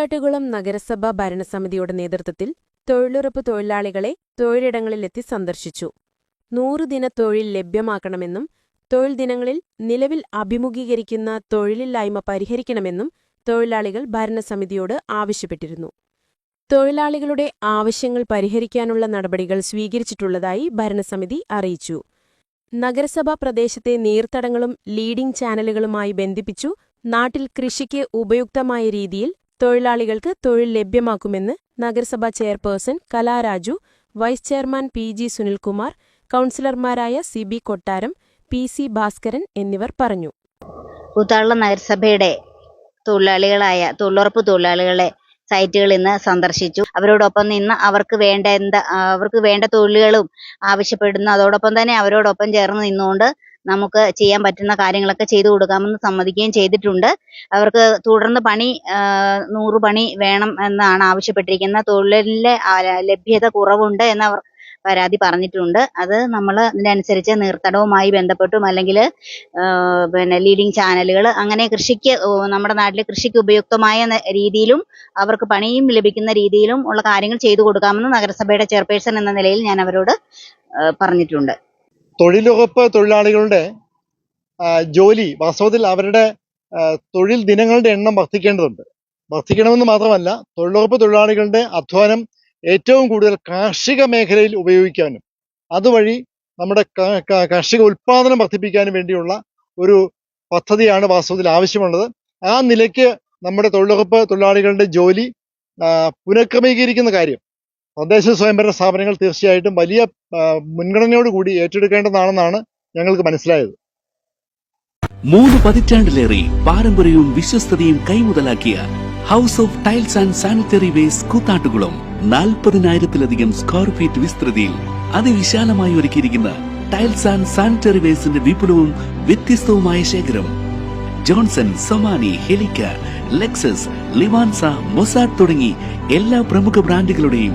കൂത്താട്ടുകുളം നഗരസഭാ ഭരണസമിതിയുടെ നേതൃത്വത്തിൽ തൊഴിലുറപ്പ് തൊഴിലാളികളെ തൊഴിലിടങ്ങളിലെത്തി സന്ദർശിച്ചു. നൂറുദിന തൊഴിൽ ലഭ്യമാക്കണമെന്നും തൊഴിൽ ദിനങ്ങളിൽ നിലവിൽ അഭിമുഖീകരിക്കുന്ന തൊഴിലില്ലായ്മ പരിഹരിക്കണമെന്നും തൊഴിലാളികൾ ഭരണസമിതിയോട് ആവശ്യപ്പെട്ടിരുന്നു. തൊഴിലാളികളുടെ ആവശ്യങ്ങൾ പരിഹരിക്കാനുള്ള നടപടികൾ സ്വീകരിച്ചിട്ടുള്ളതായി ഭരണസമിതി അറിയിച്ചു. നഗരസഭാ പ്രദേശത്തെ നീർത്തടങ്ങളും ലീഡിംഗ് ചാനലുകളുമായി ബന്ധിപ്പിച്ചു നാട്ടിൽ കൃഷിക്ക് ഉപയുക്തമായ രീതിയിൽ തൊഴിലാളികൾക്ക് തൊഴിൽ ലഭ്യമാക്കുമെന്ന് നഗരസഭാ chairperson Kalaraju vice chairman P G Sunilkumar കൗൺസിലർമാരായ C B Kottaram P C Bhaskaran എന്നിവർ പറഞ്ഞു. കൂത്താള നഗരസഭയുടെ തൊഴിലാളികളായ തൊഴിലുറപ്പ് തൊഴിലാളികളെ സൈറ്റുകൾ ഇന്ന് സന്ദർശിച്ചു. അവരോടൊപ്പം നിന്ന് അവർക്ക് വേണ്ട എന്താ അവർക്ക് വേണ്ട തൊഴിലുകളും ആവശ്യപ്പെടുന്നു. അതോടൊപ്പം തന്നെ അവരോടൊപ്പം ചേർന്ന് നിന്നുകൊണ്ട് നമുക്ക് ചെയ്യാൻ പറ്റുന്ന കാര്യങ്ങളൊക്കെ ചെയ്തു കൊടുക്കാമെന്ന് സമ്മതിക്കുകയും ചെയ്തിട്ടുണ്ട്. അവർക്ക് തുടർന്ന് പണി നൂറ് പണി വേണം എന്നാണ് ആവശ്യപ്പെട്ടിരിക്കുന്നത്. തൊഴിലിലെ ലഭ്യത കുറവുണ്ട് എന്നവർ പരാതി പറഞ്ഞിട്ടുണ്ട്. അത് നമ്മൾ അതിനനുസരിച്ച് നീർത്തടവുമായി ബന്ധപ്പെട്ടും അല്ലെങ്കിൽ പിന്നെ ലീഡിങ് ചാനലുകൾ അങ്ങനെ കൃഷിക്ക് നമ്മുടെ നാട്ടിലെ കൃഷിക്ക് ഉപയുക്തമായ രീതിയിലും അവർക്ക് പണിയും ലഭിക്കുന്ന രീതിയിലും ഉള്ള കാര്യങ്ങൾ ചെയ്തു കൊടുക്കാമെന്ന് നഗരസഭയുടെ ചെയർപേഴ്സൺ എന്ന നിലയിൽ ഞാൻ അവരോട് പറഞ്ഞിട്ടുണ്ട്. തൊഴിലുറപ്പ് തൊഴിലാളികളുടെ ജോലി വാസ്തവത്തിൽ അവരുടെ തൊഴിൽ ദിനങ്ങളുടെ എണ്ണം വർദ്ധിക്കേണ്ടതുണ്ട്. വർദ്ധിക്കണമെന്ന് മാത്രമല്ല തൊഴിലുറപ്പ് തൊഴിലാളികളുടെ അധ്വാനം ഏറ്റവും കൂടുതൽ കാർഷിക മേഖലയിൽ ഉപയോഗിക്കാനും അതുവഴി നമ്മുടെ കാർഷിക ഉൽപാദനം വർദ്ധിപ്പിക്കാനും വേണ്ടിയുള്ള ഒരു പദ്ധതിയാണ് വാസ്തവത്തിൽ ആവശ്യമുള്ളത്. ആ നിലയ്ക്ക് നമ്മുടെ തൊഴിലുറപ്പ് തൊഴിലാളികളുടെ ജോലി പുനഃക്രമീകരിക്കുന്ന കാര്യം തദ്ദേശ സ്വയംഭരണ സ്ഥാപനങ്ങൾ തീർച്ചയായിട്ടും വലിയ മുൻഗണനയോടുകൂടി ഏറ്റെടുക്കേണ്ടതാണെന്നാണ് ഞങ്ങൾക്ക് മനസ്സിലായത്. മൂന്ന് പതിറ്റാണ്ടിലേറെ പാരമ്പര്യവും വിശ്വസ്തതയും കൈമുതലാക്കിയ house of tiles and sanitary waste Koothattukulam നാൽപ്പതിനായിരത്തിലധികം സ്ക്വയർ ഫീറ്റ് വിസ്തൃതിയിൽ അതിവിശാലമായി ഒരുക്കിയിരിക്കുന്ന ടൈൽസ് ആൻഡ് സാനിറ്ററി വേസ്റ്റിന്റെ വിപുലവും വ്യത്യസ്തവുമായ ശേഖരം. ജോൺസൺ സൊമാനി ഹെലിക്ക ലെക്സസ് ലിവാൻസ മൊസാഡ് തുടങ്ങി എല്ലാ പ്രമുഖ ബ്രാൻഡുകളുടെയും